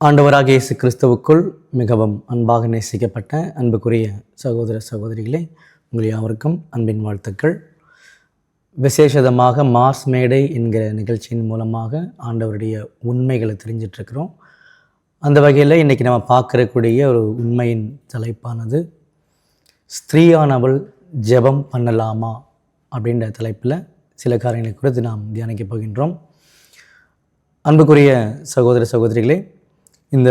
ஆண்டவராக இயேசு கிறிஸ்துவுக்குள் மிகவும் அன்பாக நேசிக்கப்பட்ட அன்புக்குரிய சகோதர சகோதரிகளே உங்கள் யாவருக்கும் அன்பின் வாழ்த்துக்கள். விசேஷதமாக மாஸ் மேடை என்கிற நிகழ்ச்சியின் மூலமாக ஆண்டவருடைய உண்மைகளை தெரிஞ்சிட்ருக்கிறோம். அந்த வகையில் இன்றைக்கி நம்ம பார்க்கறக்கூடிய ஒரு உண்மையின் தலைப்பானது ஸ்திரீயானவள் ஜெபம் பண்ணலாமா? அப்படின்ற தலைப்பில் சில காரியங்களை குறித்து நாம் தியானிக்க போகின்றோம். அன்புக்குரிய சகோதர சகோதரிகளே இந்த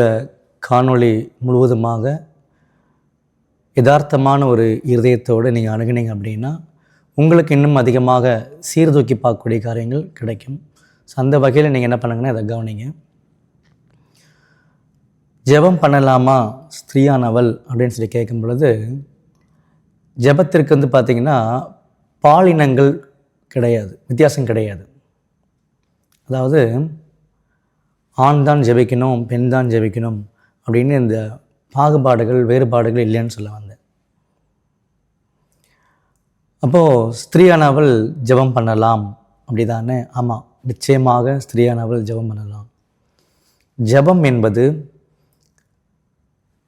காணொளி முழுவதுமாக யதார்த்தமான ஒரு இருதயத்தோடு நீங்கள் அணுகுனீங்க அப்படின்னா உங்களுக்கு இன்னும் அதிகமாக சீர்தூக்கி பார்க்கக்கூடிய காரியங்கள் கிடைக்கும். ஸோ அந்த வகையில் நீங்கள் என்ன பண்ணுங்கன்னா இதை கவனிங்க. ஜெபம் பண்ணலாமா ஸ்திரீயானவள் அப்படின்னு சொல்லி கேட்கும் பொழுது ஜெபத்திற்கு வந்து பார்த்திங்கன்னா பாலினங்கள் கிடையாது வித்தியாசம் கிடையாது. அதாவது ஆண் தான் ஜெபிக்கணும் பெண் தான் ஜெபிக்கணும் அப்படின்னு இந்த பாகுபாடுகள் வேறுபாடுகள் இல்லைன்னு சொல்ல வந்தேன். அப்போது ஸ்திரீயானவள் ஜெபம் பண்ணலாம் அப்படி தானே ஆமாம் நிச்சயமாக ஸ்திரீயானவள் ஜெபம் பண்ணலாம். ஜெபம் என்பது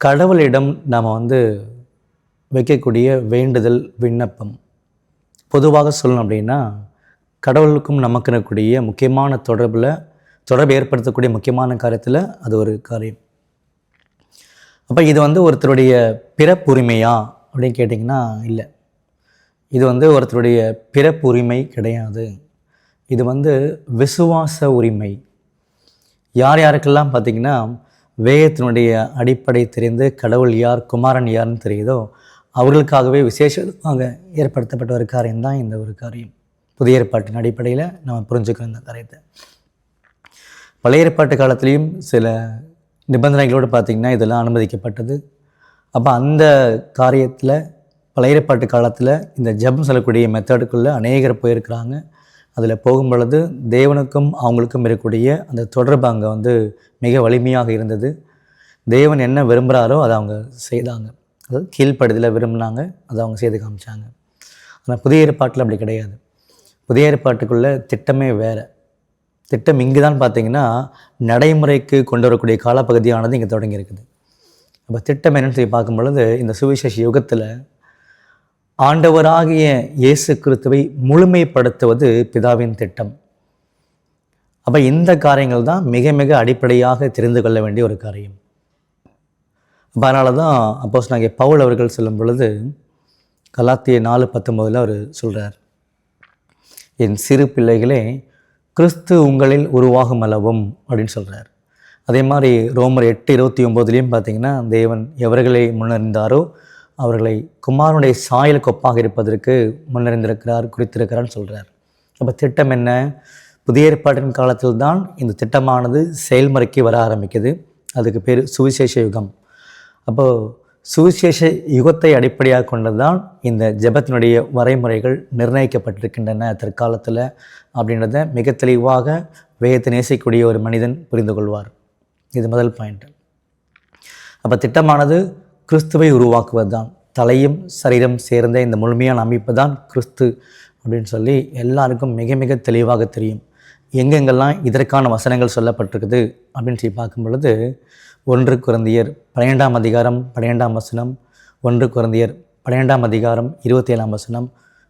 கடவுளிடம் நாம் வந்து வைக்கக்கூடிய வேண்டுதல் விண்ணப்பம். பொதுவாக சொல்லணும் அப்படின்னா கடவுளுக்கும் நமக்கு இருக்கக்கூடிய முக்கியமான தொடர்பில் தொடர்பு ஏற்படுத்தக்கூடிய முக்கியமான காரியத்தில் அது ஒரு காரியம். அப்போ இது வந்து ஒருத்தருடைய பிறப்புரிமையா அப்படின்னு கேட்டிங்கன்னா இல்லை. இது வந்து ஒருத்தருடைய பிறப்புரிமை கிடையாது. இது வந்து விசுவாச உரிமை. யார் யாருக்கெல்லாம் பார்த்திங்கன்னா வேதத்தினுடைய அடிப்படை தெரிந்து கடவுள் யார் குமாரன் யாருன்னு தெரியுதோ அவர்களுக்காகவே விசேஷமாக ஏற்படுத்தப்பட்ட ஒரு காரியம்தான் இந்த ஒரு காரியம். புதிய ஏற்பாட்டின் அடிப்படையில் நம்ம புரிஞ்சுக்கிறோம் இந்த காரியத்தை. பழைய ஏற்பாட்டு காலத்துலேயும் சில நிபந்தனைகளோடு பார்த்திங்கன்னா இதெல்லாம் அனுமதிக்கப்பட்டது. அப்போ அந்த காரியத்தில் பழைய ஏற்பாட்டு காலத்தில் இந்த ஜெபம் சொல்லக்கூடிய மெத்தடுக்குள்ளே அநேகர் போயிருக்கிறாங்க. அதில் போகும் பொழுது தேவனுக்கும் அவங்களுக்கும் இருக்கக்கூடிய அந்த தொடர்பு அங்கே வந்து மிக வலிமையாக இருந்தது. தேவன் என்ன விரும்புகிறாரோ அதை அவங்க செய்தாங்க. அதாவது கீழ்ப்படுதல விரும்பினாங்க அதை அவங்க செய்து காமிச்சாங்க. ஆனால் புதிய ஏற்பாட்டில் அப்படி கிடையாது. புதிய ஏற்பாட்டுக்குள்ளே திட்டமே வேறு. திட்டம் இங்கு தான் பார்த்தீங்கன்னா நடைமுறைக்கு கொண்டு வரக்கூடிய காலப்பகுதியானது இங்கே தொடங்கி இருக்குது அப்போ திட்டம் என்னன்னு சொல்லி பார்க்கும் பொழுது இந்த சுவிசேஷ யுகத்தில் ஆண்டவராகிய இயேசு கிறிஸ்துவை முழுமைப்படுத்துவது பிதாவின் திட்டம். அப்போ இந்த காரியங்கள் தான் மிக மிக அடிப்படையாக தெரிந்து கொள்ள வேண்டிய ஒரு காரியம். அப்போ அதனால தான் அப்போஸ் நாங்கள் பவுல் அவர்கள் சொல்லும் பொழுது கலாத்திய நாலு பத்தொம்போதில் அவர் சொல்கிறார் என் சிறு பிள்ளைகளே கிறிஸ்து உங்களில் உருவாகும் அளவும் அப்படின்னு சொல்கிறார் அதே மாதிரி ரோமர் எட்டு இருபத்தி ஒம்போதுலேயும் பார்த்தீங்கன்னா தேவன் எவர்களை முன்னறிந்தாரோ அவர்களை குமாரனுடைய சாயல் கொப்பாக இருப்பதற்கு முன்னறிந்திருக்கிறார் குறித்திருக்கிறான்னு சொல்கிறார் அப்போ திட்டம் என்ன? புதிய ஏற்பாட்டின் காலத்தில் தான் இந்த திட்டமானது செயல்முறைக்கு வர ஆரம்பிக்குது. அதுக்கு பேர் சுவிசேஷ யுகம். அப்போது சுவிசேஷ யுகத்தை அடிப்படையாக கொண்டு தான் இந்த ஜெபத்தினுடைய வரைமுறைகள் நிர்ணயிக்கப்பட்டிருக்கின்றன தற்காலத்தில் அப்படின்றத மிக தெளிவாக வேகத்தை நேசிக்கக்கூடிய ஒரு மனிதன் புரிந்து கொள்வார். இது முதல் பாயிண்ட் அப்போ திட்டமானது கிறிஸ்துவை உருவாக்குவது தான் தலையும் சரீரம் சேர்ந்த இந்த முழுமையான அமைப்பு தான் கிறிஸ்து அப்படின்னு சொல்லி எல்லாருக்கும் மிக மிக தெளிவாக தெரியும். எங்கெங்கெல்லாம் இதற்கான வசனங்கள் சொல்லப்பட்டிருக்குது அப்படின்னு சொல்லி பார்க்கும் பொழுது ஒன்று குழந்தையர் பன்னிரெண்டாம் அதிகாரம் பன்னிரெண்டாம் வசனம். ஒன்று குழந்தையர் பன்னிரெண்டாம் அதிகாரம் இருபத்தி ஏழாம் வசனம்.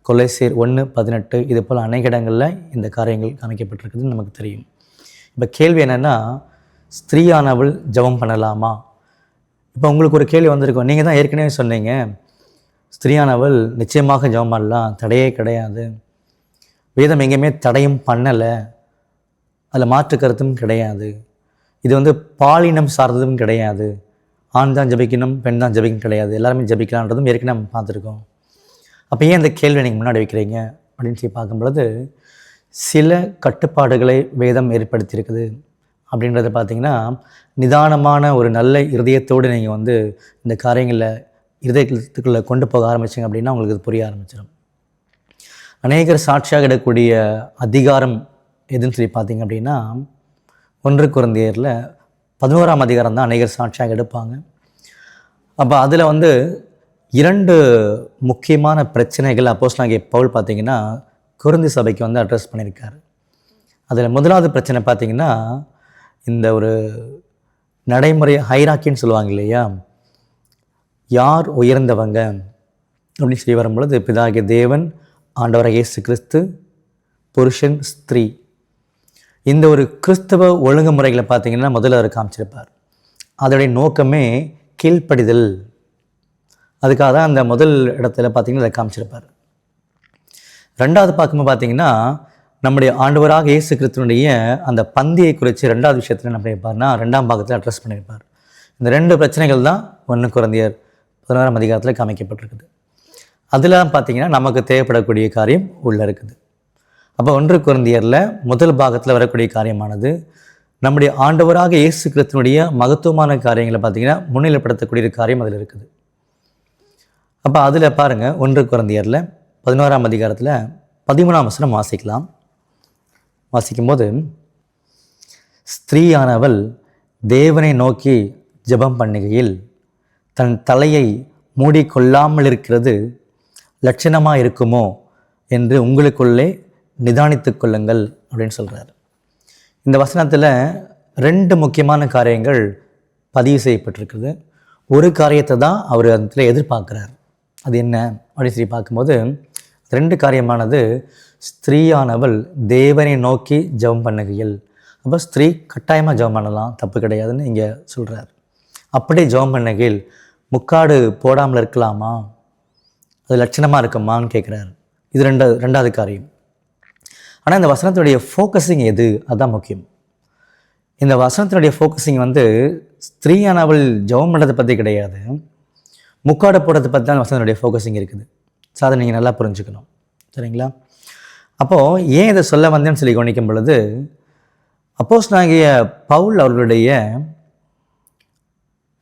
கொலைசேர் ஒன்று பதினெட்டு. இது போல் அநேக இடங்களில் இந்த காரியங்கள் காமிக்கப்பட்டிருக்குதுன்னு நமக்கு தெரியும். இப்போ கேள்வி என்னென்னா ஸ்திரீயானவள் ஜெபம் பண்ணலாமா? இப்போ உங்களுக்கு ஒரு கேள்வி வந்திருக்கும். நீங்கள் தான் ஏற்கனவே சொன்னீங்க ஸ்திரீயானவள் நிச்சயமாக ஜெபம் பண்ணலாம் தடையே கிடையாது. வேதம் எங்கேயுமே தடையும் பண்ணலை. அதில் மாற்று கருத்தும் கிடையாது. இது வந்து பாலினம் சார்ந்ததும் கிடையாது. ஆண் தான் ஜபிக்கணும் பெண் தான் ஜபிக்கணும் கிடையாது. எல்லாருமே ஜபிக்கலான்றதும் ஏற்கனவே நம்ம பார்த்துருக்கோம். அப்போ ஏன் இந்த கேள்வி நீங்கள் முன்னாடி வைக்கிறீங்க? அப்படின்னு சொல்லி பார்க்கும் பொழுது சில கட்டுப்பாடுகளை வேதம் ஏற்படுத்தியிருக்குது. அப்படின்றத பார்த்தீங்கன்னா நிதானமான ஒரு நல்ல இருதயத்தோடு நீங்கள் வந்து இந்த காரியங்களில் இருதயத்துக்குள்ளே கொண்டு போக ஆரம்பிச்சிங்க அப்படின்னா உங்களுக்கு இது புரிய ஆரம்பிச்சிடும் அநேகர் சாட்சியாக இடக்கூடிய அதிகாரம் எதுன்னு சொல்லி பார்த்தீங்க அப்படின்னா ஒன்று குழந்தையரில் பதினோராம் அதிகாரம் தான் அநேகர் சாட்சியாக எடுப்பாங்க. அப்போ அதில் வந்து இரண்டு முக்கியமான பிரச்சனைகள் அப்போஸ் நாங்கள் பவுல் பார்த்தீங்கன்னா குருந்தி சபைக்கு வந்து அட்ரஸ் பண்ணியிருக்காரு. அதில் முதலாவது பிரச்சனை பார்த்தீங்கன்னா இந்த ஒரு நடைமுறை ஹைராக்கின்னு சொல்லுவாங்க இல்லையா? யார் உயர்ந்தவங்க அப்படின்னு சொல்லி வரும்பொழுது பிதாகிய தேவன் ஆண்டவராக இயேசு கிறிஸ்து புருஷன் ஸ்திரீ. இந்த ஒரு கிறிஸ்தவ ஒழுங்குமுறைகளை பார்த்தீங்கன்னா முதல்ல அவர் காமிச்சிருப்பார். அதோடைய நோக்கமே கீழ்ப்படிதல். அதுக்காக தான் அந்த முதல் இடத்துல பார்த்தீங்கன்னா அதை காமிச்சிருப்பார். ரெண்டாவது பார்க்கும்போது பார்த்தீங்கன்னா நம்முடைய ஆண்டவராக இயேசு கிறிஸ்துவனுடைய அந்த பந்தியை குறித்து ரெண்டாவது விஷயத்தில் என்ன பண்ணியிருப்பார்னா ரெண்டாம் பாகத்தில் அட்ரஸ் பண்ணியிருப்பார். இந்த ரெண்டு பிரச்சனைகள் தான் ஒன்று குழந்தையர் பதினாறாம் அதிகாரத்தில் காமிக்கப்பட்டிருக்குது. அதெல்லாம் பார்த்தீங்கன்னா நமக்கு தேவைப்படக்கூடிய காரியம் உள்ளே இருக்குது. அப்போ ஒன்று குழந்தையரில் முதல் பாகத்தில் வரக்கூடிய காரியமானது நம்முடைய ஆண்டவராக இயேசு கிறிஸ்தனுடைய மகத்துவமான காரியங்களை பார்த்திங்கன்னா முன்னிலைப்படுத்தக்கூடிய ஒரு காரியம் அதில் இருக்குது. அப்போ அதில் பாருங்கள் ஒன்று குழந்தையரில் பதினோராம் அதிகாரத்தில் பதிமூணாம் வசனம் வாசிக்கலாம். வாசிக்கும்போது ஸ்திரீயானவள் தேவனை நோக்கி ஜெபம் பண்ணுகையில் தன் தலையை மூடிக்கொள்ளாமல் இருக்கிறது லட்சணமாக இருக்குமோ என்று உங்களுக்குள்ளே நிதானித்து கொள்ளுங்கள் அப்படின்னு சொல்கிறார் இந்த வசனத்தில் ரெண்டு முக்கியமான காரியங்கள் பதிவு செய்யப்பட்டிருக்குது. ஒரு காரியத்தை தான் அவர் அதில் எதிர்பார்க்குறார். அது என்ன அப்படின்னு சொல்லி பார்க்கும்போது ரெண்டு காரியமானது ஸ்திரீயானவள் தேவனை நோக்கி ஜெபம் பண்ணுகையில். அப்போ ஸ்திரீ கட்டாயமாக ஜெபம் பண்ணலாம் தப்பு கிடையாதுன்னு இங்கே சொல்கிறார் அப்படியே ஜெபம் பண்ணுகையில் முக்காடு போடாமல் இருக்கலாமா? அது லட்சணமாக இருக்குமான்னு கேட்குறாரு இது ரெண்டாவது ரெண்டாவது காரியம். ஆனால் இந்த வசனத்தினுடைய ஃபோக்கஸிங் எது? அதுதான் முக்கியம். இந்த வசனத்தினுடைய ஃபோக்கஸிங் வந்து ஸ்திரீயானவள் ஜெபம் பண்ணுறதை பற்றி கிடையாது. முக்காடை போடுறதை பற்றி தான் வசனத்தினுடைய ஃபோக்கஸிங் இருக்குது. ஸோ அதை நீங்கள் நல்லா புரிஞ்சுக்கணும். சரிங்களா? அப்போது ஏன் இதை சொல்ல வந்தேன்னு சொல்லி கவனிக்கும் பொழுது அப்போஸ் நாகிய பவுல் அவர்களுடைய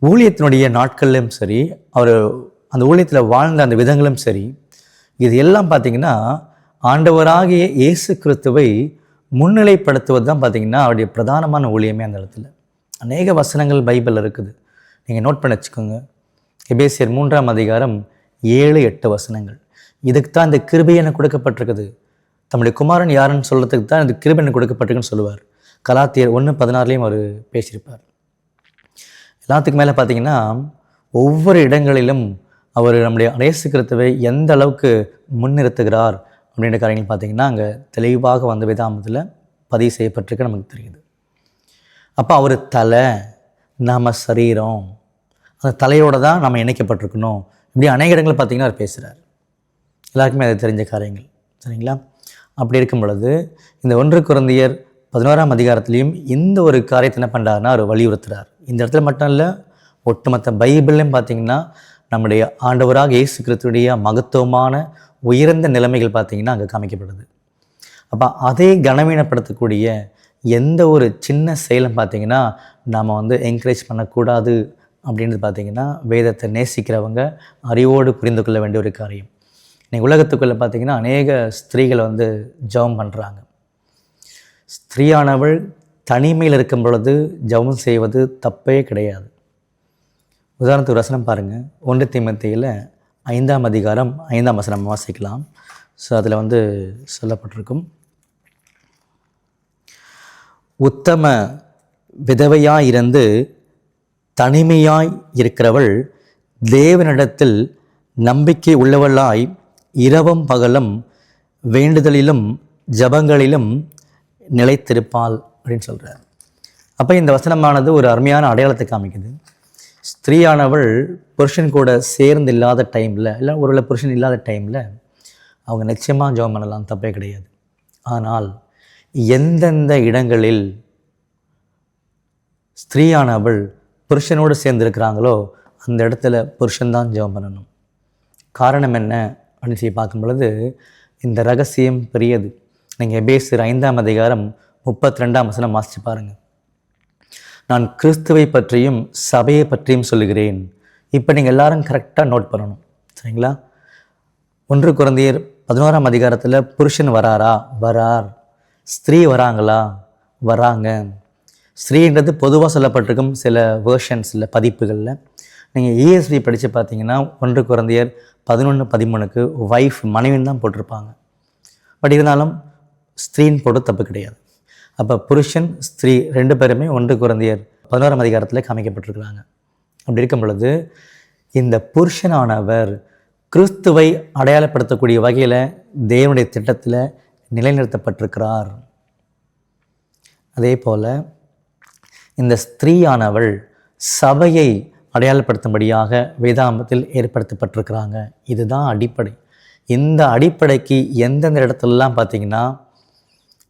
ஊழியத்தினுடைய நாட்கள்லையும் சரி அவர் அந்த ஊழியத்தில் வாழ்ந்த அந்த விதங்களும் சரி இது எல்லாம் பார்த்தீங்கன்னா ஆண்டவராகிய இயேசு கிறிஸ்துவை முன்னிலைப்படுத்துவது தான் பார்த்தீங்கன்னா அவருடைய பிரதானமான ஊழியமே அந்த இடத்துல. அநேக வசனங்கள் பைபிளில் இருக்குது. நீங்கள் நோட் பண்ணி வச்சுக்கோங்க. எபேசியர் மூன்றாம் அதிகாரம் ஏழு எட்டு வசனங்கள். இதுக்கு தான் இந்த கிருபை எனக்கு கொடுக்கப்பட்டிருக்குது. தம்முடைய குமாரன் யாருன்னு சொல்கிறதுக்கு தான் இந்த கிருபை எனக்கு கொடுக்கப்பட்டிருக்குன்னு சொல்லுவார். கலாத்தியர் ஒன்று பதினாறுலேயும் அவர் பேசியிருப்பார். எல்லாத்துக்கு மேலே பார்த்தீங்கன்னா ஒவ்வொரு இடங்களிலும் அவர் நம்முடைய இயேசு எந்த அளவுக்கு முன்னிறுத்துகிறார் அப்படின்ற காரியங்கள் பார்த்திங்கன்னா அங்கே தெளிவாக வந்த விதாமத்தில் பதிவு செய்யப்பட்டிருக்கு நமக்கு தெரியுது. அப்போ அவர் தலை நம்ம சரீரம் அந்த தலையோடு தான் நம்ம இணைக்கப்பட்டிருக்கணும். இப்படி அநேக இடங்கள் பார்த்தீங்கன்னா அவர் பேசுகிறார் எல்லாருக்குமே அது தெரிஞ்ச காரியங்கள். சரிங்களா? அப்படி இருக்கும் பொழுது இந்த ஒன்று குழந்தையர் பதினோராம் அதிகாரத்துலேயும் இந்த ஒரு காரியத்தை என்ன பண்ணுறாருன்னா அவர் வலியுறுத்துறார். இந்த இடத்துல மட்டும் இல்லை ஒட்டுமொத்த பைபிள்லையும் பார்த்தீங்கன்னா நம்முடைய ஆண்டவராக இயேசு கிறிஸ்துடைய மகத்துவமான உயர்ந்த நிலைமைகள் பார்த்திங்கன்னா அங்கே காமிக்கப்படுது. அப்போ அதே கனவீனப்படுத்தக்கூடிய எந்த ஒரு சின்ன செயலும் பார்த்தீங்கன்னா நாம் வந்து என்கரேஜ் பண்ணக்கூடாது அப்படின்றது பார்த்தீங்கன்னா வேதத்தை நேசிக்கிறவங்க அறிவோடு புரிந்து கொள்ள வேண்டிய ஒரு காரியம். இன்றைக்கி உலகத்துக்குள்ளே பார்த்திங்கன்னா அநேக ஸ்திரீகள் வந்து ஜெபம் பண்ணுறாங்க ஸ்திரீயானவள் தனிமையில் இருக்கும் பொழுது ஜெபம் செய்வது தப்பே கிடையாது. உதாரணத்துக்கு ரசனம் பாருங்கள் ஒன்று தீமத்தையில் ஐந்தாம் அதிகாரம் ஐந்தாம் வசனம் வாசிக்கலாம். ஸோ அதில் வந்து சொல்லப்பட்டிருக்கும். உத்தம விதவையாயிருந்து தனிமையாய் இருக்கிறவள் தேவனிடத்தில் நம்பிக்கை உள்ளவளாய் இரவும் பகலும் வேண்டுதலிலும் ஜபங்களிலும் நிலைத்திருப்பாள் அப்படின்னு சொல்கிறார் அப்போ இந்த வசனமானது ஒரு அருமையான அடையாளத்தை காமிக்குது. ஸ்திரீயானவள் புருஷன் கூட சேர்ந்து இல்லாத டைமில் இல்லை ஒருவேளை புருஷன் இல்லாத டைமில் அவங்க நிச்சயமாக ஜெபம் பண்ணலாம் தப்பே கிடையாது. ஆனால் எந்தெந்த இடங்களில் ஸ்திரீயானவள் புருஷனோடு சேர்ந்துருக்கிறாங்களோ அந்த இடத்துல புருஷன்தான் ஜெபம் பண்ணணும். காரணம் என்ன அப்படின்னு சொல்லி பார்க்கும் பொழுது இந்த ரகசியம் பெரியது. நீங்கள் பேசுகிற ஐந்தாம் அதிகாரம் முப்பத்தி ரெண்டாம் வசனம் வாசித்து பாருங்கள் நான் கிறிஸ்துவை பற்றியும் சபையை பற்றியும் சொல்லுகிறேன். இப்போ நீங்கள் எல்லாரும் கரெக்டாக நோட் பண்ணணும். சரிங்களா? ஒன்று குழந்தையர் பதினோராம் அதிகாரத்தில் புருஷன் வராரா? வரார். ஸ்திரீ வராங்களா? வராங்க. ஸ்திரீன்றது பொதுவாக சொல்லப்பட்டிருக்கும் சில வேர்ஷன்ஸில் பதிப்புகளில். நீங்கள் இஎஸ்பி படித்து பார்த்தீங்கன்னா ஒன்று குழந்தையர் பதினொன்று பதிமூணுக்கு ஒய்ஃப் மனைவின்னு தான் போட்டிருப்பாங்க. பட் இருந்தாலும் ஸ்திரீன் போட்டு தப்பு கிடையாது. அப்போ புருஷன் ஸ்திரீ ரெண்டு பேருமே ஒன்று குழந்தையர் பதினோராம் அதிகாரத்தில் காமிக்கப்பட்டிருக்கிறாங்க. அப்படி இருக்கும் பொழுது இந்த புருஷனானவர் கிறிஸ்துவை அடையாளப்படுத்தக்கூடிய வகையில் தேவனுடைய திட்டத்தில் நிலைநிறுத்தப்பட்டிருக்கிறார். அதே போல் இந்த ஸ்திரீயானவள் சபையை அடையாளப்படுத்தும்படியாக வேதாந்தத்தில் ஏற்படுத்தப்பட்டிருக்கிறாங்க. இதுதான் அடிப்படை. இந்த அடிப்படைக்கு எந்தெந்த இடத்துலலாம் பார்த்தீங்கன்னா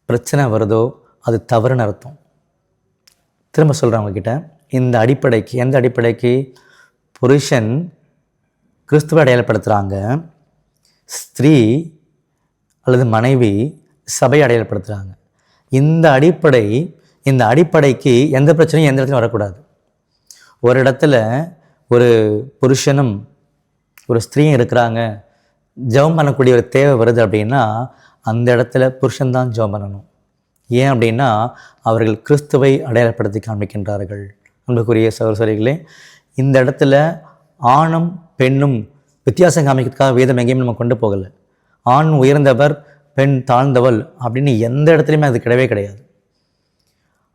பிரச்சனை வருதோ அது தவறுன்னு அர்த்தம். திரும்ப சொல்கிறேன் உங்ககிட்ட. இந்த அடிப்படைக்கு எந்த அடிப்படைக்கு புருஷன் கிறிஸ்துவை அடையாளப்படுத்துகிறாங்க ஸ்திரீ அல்லது மனைவி சபையை அடையாளப்படுத்துகிறாங்க இந்த அடிப்படை இந்த அடிப்படைக்கு எந்த பிரச்சனையும் எந்த இடத்துலையும் வரக்கூடாது. ஒரு இடத்துல ஒரு புருஷனும் ஒரு ஸ்திரீயும் இருக்கிறாங்க ஜெபம் பண்ணக்கூடிய ஒரு தேவை வருது அப்படின்னா அந்த இடத்துல புருஷன்தான் ஜெபம் பண்ணணும். ஏன் அப்படின்னா அவர்கள் கிறிஸ்துவை அடையாளப்படுத்தி காண்பிக்கின்றார்கள். அன்புக்குரிய சகோதரிகளே இந்த இடத்துல ஆணும் பெண்ணும் வித்தியாசம் காமிக்கிறதுக்காக வேதம் எங்கேயுமே நம்ம கொண்டு போகலை. ஆண் உயர்ந்தவர் பெண் தாழ்ந்தவள் அப்படின்னு எந்த இடத்துலையுமே அது கிடையவே கிடையாது.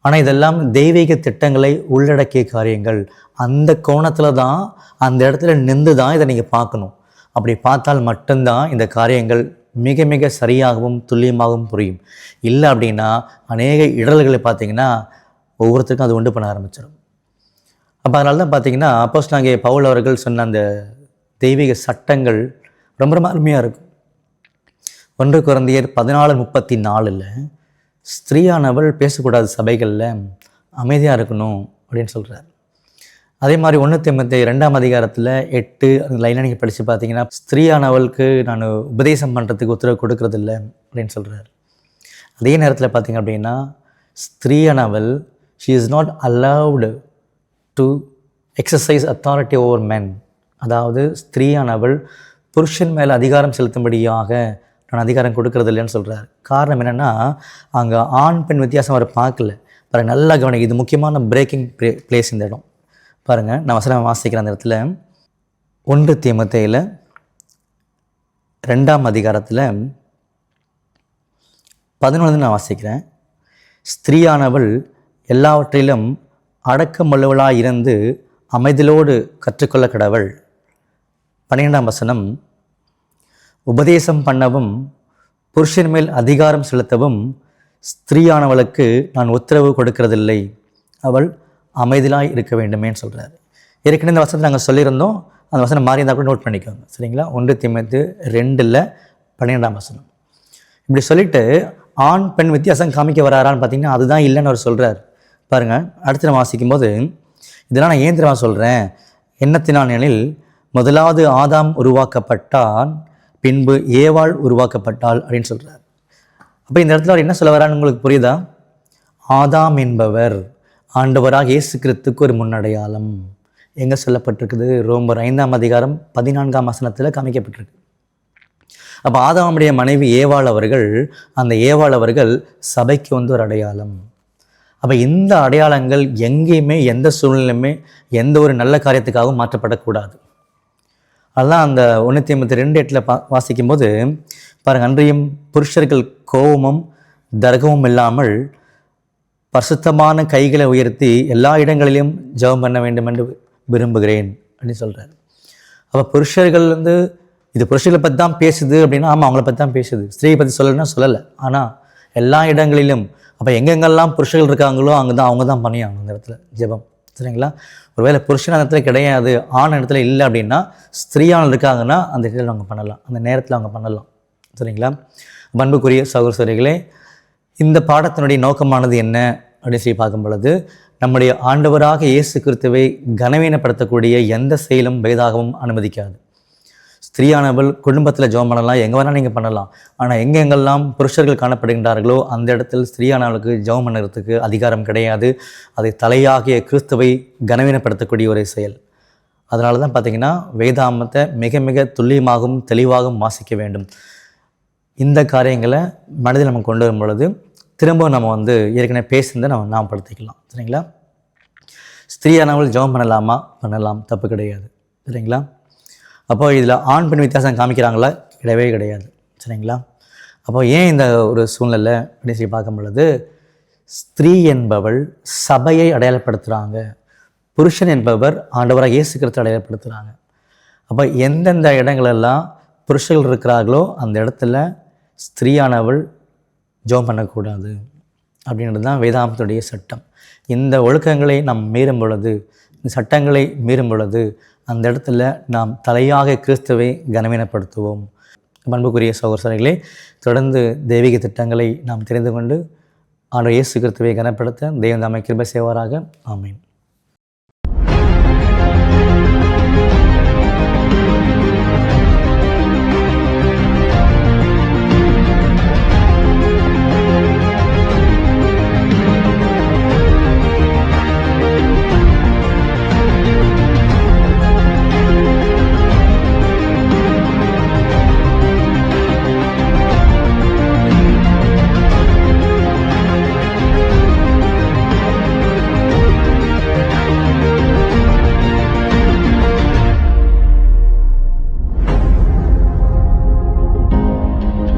ஆனால் இதெல்லாம் தெய்வீக திட்டங்களை உள்ளடக்கிய காரியங்கள். அந்த கோணத்தில் தான் அந்த இடத்துல நின்று தான் இதை நீங்கள் பார்க்கணும். அப்படி பார்த்தால் மட்டும்தான் இந்த காரியங்கள் மிக மிக சரியாகவும் துல்லியமாகவும் புரியும். இல்லை அப்படின்னா அநேக இடர்களை பார்த்தீங்கன்னா ஒவ்வொருத்தருக்கும் அது உண்டு பண்ண ஆரம்பிச்சிடும் அப்போ அதனால தான் பார்த்தீங்கன்னா அப்போஸ் நாங்கள் பவுல் அவர்கள் சொன்ன அந்த தெய்வீக சட்டங்கள் ரொம்ப ரொம்ப அருமையாக இருக்கும். ஒன்று குழந்தையர் பதினாலு முப்பத்தி நாலில் ஸ்திரீயானவள் பேசக்கூடாது சபைகளில் அமைதியாக இருக்கணும் அப்படின்னு சொல்கிறார் அதே மாதிரி ஒன்று தெம்பத்தி ரெண்டாம் அதிகாரத்தில் எட்டு அந்த லைனை நீங்கள் படித்து பார்த்தீங்கன்னா ஸ்திரீயானவளுக்கு நான் உபதேசம் பண்ணுறதுக்கு உத்தரவு கொடுக்கறதில்ல அப்படின்னு சொல்கிறார் அதே நேரத்தில் பார்த்தீங்க அப்படின்னா ஸ்திரீயானவள் she is not allowed to exercise authority over men அதாவது ஸ்திரீயானவள் புருஷன் மேலே அதிகாரம் செலுத்தும்படியாக நான் அதிகாரம் கொடுக்கறது இல்லைன்னு சொல்கிறார் காரணம் என்னென்னா அங்கே ஆண் பெண் வித்தியாசம் அவர் பார்க்கல. பாருங்க நல்லா கவனிக்க இது முக்கியமான பிரேக்கிங் பிளேஸ் இந்த இடம். பாருங்கள் நான் வசனம் வாசிக்கிறேன் அந்த இடத்துல ஒன்று தீமத்தையில் ரெண்டாம் அதிகாரத்தில் பதினொன்று நான் வாசிக்கிறேன். ஸ்திரீயானவள் எல்லாவற்றிலும் அடக்கமுள்ளவளாக இருந்து அமைதலோடு கற்றுக்கொள்ள கடவுள் பன்னிரெண்டாம் வசனம் உபதேசம் பண்ணவும் புருஷன் மேல் அதிகாரம் செலுத்தவும் ஸ்திரீயானவளுக்கு நான் உத்தரவு கொடுக்கறதில்லை. அவள் அமைதியாக இருக்க வேண்டுமேன்னு சொல்கிறார் ஏற்கனவே இந்த வசனத்தை நாங்கள் சொல்லியிருந்தோம். அந்த வசனம் மாறி இருந்தால் கூட நோட் பண்ணிக்கோங்க. சரிங்களா? ஒன்று திமுத்து ரெண்டில் பன்னிரெண்டாம் வசனம். இப்படி சொல்லிட்டு ஆண் பெண் வித்தியாசம் காமிக்க வராரான்னு பார்த்தீங்கன்னா அதுதான் இல்லைன்னு அவர் சொல்கிறார் பாருங்கள் அடுத்து நான் வாசிக்கும்போது இதெல்லாம் நான் ஏன் தெரியுமா சொல்கிறேன் எண்ணத்தினான் எனில் முதலாவது ஆதாம் உருவாக்கப்பட்டான் பின்பு ஏவாள் உருவாக்கப்பட்டாள் அப்படின்னு சொல்கிறார் அப்போ இந்த இடத்துல அவர் என்ன சொல்ல வரான்னு உங்களுக்கு புரியுதா? ஆதாம் என்பவர். ஆண்டவராக இயேசு கிறித்துக்கு ஒரு முன்னடையாளம். எங்கே சொல்லப்பட்டிருக்குது? ரோமர் ஐந்தாம் அதிகாரம் பதினான்காம் வசனத்தில் காமிக்கப்பட்டிருக்கு. அப்போ ஆதாமுடைய மனைவி ஏவாள் அவர்கள் அந்த ஏவாள் அவர்கள் சபைக்கு வந்து ஒரு அடையாளம். அப்போ இந்த அடையாளங்கள் எங்கேயுமே எந்த சூழ்நிலையுமே எந்த ஒரு நல்ல காரியத்துக்காகவும் மாற்றப்படக்கூடாது. அதெல்லாம் அந்த ஒன்றுத்தி ஐம்பத்தி ரெண்டு எட்டில் பா வாசிக்கும்போது பாருங்க அன்றையும் புருஷர்கள் கோபமும் தர்கமும் இல்லாமல் பரிசுத்தமான கைகளை உயர்த்தி எல்லா இடங்களிலும் ஜெபம் பண்ண வேண்டும் என்று விரும்புகிறேன் அப்படின்னு சொல்கிறார் அப்போ புருஷர்கள் வந்து இது புருஷர்களை பற்றி தான் பேசுது அப்படின்னா ஆமாம் அவங்கள பற்றி தான் பேசுது. ஸ்திரீயை பற்றி சொல்லலைன்னா சொல்லலை. ஆனால் எல்லா இடங்களிலும் அப்போ எங்கெங்கெல்லாம் புருஷர்கள் இருக்காங்களோ அங்கே தான் அவங்க தான் பண்ணியாங்க அந்த இடத்துல ஜெபம். சரிங்களா? ஒருவேளை புருஷன் அந்த இடத்துல கிடையாது ஆண் இடத்துல இல்லை அப்படின்னா ஸ்திரீயானல் இருக்காங்கன்னா அந்த இடத்துல அவங்க பண்ணலாம். அந்த நேரத்தில் அவங்க பண்ணலாம். சரிங்களா? பண்புக்குரிய சகோதரிகளே இந்த பாடத்தினுடைய நோக்கமானது என்ன? அப்படின்னு சொல்லி பார்க்கும் பொழுது நம்முடைய ஆண்டவராக இயேசு கிறிஸ்துவை கனவீனப்படுத்தக்கூடிய எந்த செயலும் வேதாகவும் அனுமதிக்காது. ஸ்திரீயானவள் குடும்பத்தில் ஜெபம் பண்ணலாம் எங்கே வேணால் நீங்கள் பண்ணலாம். ஆனால் எங்கெங்கெல்லாம் புருஷர்கள் காணப்படுகின்றார்களோ அந்த இடத்தில் ஸ்திரீயானவளுக்கு ஜோம் பண்ணுறதுக்கு அதிகாரம் கிடையாது. அதை தலையாகிய கிறிஸ்துவை கனவீனப்படுத்தக்கூடிய ஒரு செயல். அதனால தான் பார்த்தீங்கன்னா வேதாமத்தை மிக மிக துல்லியமாகவும் தெளிவாகவும் வாசிக்க வேண்டும். இந்த காரியங்களை மனதில் நம்ம கொண்டு வரும் பொழுது திரும்ப நம்ம வந்து ஏற்கனவே பேசுனதை நம்ம ஞாபகப்படுத்திக்கலாம். சரிங்களா? ஸ்திரீயானவள் ஜெபம் பண்ணலாமா? பண்ணலாம். தப்பு கிடையாது. சரிங்களா? அப்போ இதில் ஆண் பெண் வித்தியாசம் காமிக்கிறாங்களா? கிடையவே கிடையாது. சரிங்களா? அப்போ ஏன் இந்த ஒரு சூழ்நிலை அப்படின்னு சொல்லி பார்க்கும் பொழுது ஸ்திரீ என்பவள் சபையை அடையாளப்படுத்துகிறாங்க புருஷன் என்பவர் ஆண்டவராக இயேசு கிறிஸ்து அடையாளப்படுத்துகிறாங்க அப்போ எந்தெந்த இடங்களெல்லாம் புருஷர்கள் இருக்கிறார்களோ அந்த இடத்துல ஸ்திரீயானவள் ஜோம் பண்ணக்கூடாது அப்படின்றது தான் வேதாந்தத்துடைய சட்டம். இந்த ஒழுக்கங்களை நாம் மீறும் பொழுது இந்த சட்டங்களை மீறும் பொழுது அந்த இடத்துல நாம் தலையாக கிறிஸ்துவை கனவீனப்படுத்துவோம். அன்புக்குரிய சகோதரர்களே தொடர்ந்து தெய்வீக திட்டங்களை நாம் தெரிந்து கொண்டு ஆண்டு இயேசு கிறிஸ்துவை கனப்படுத்த தெய்வந்தாமை கிருபை செய்வாராக. ஆமீன்.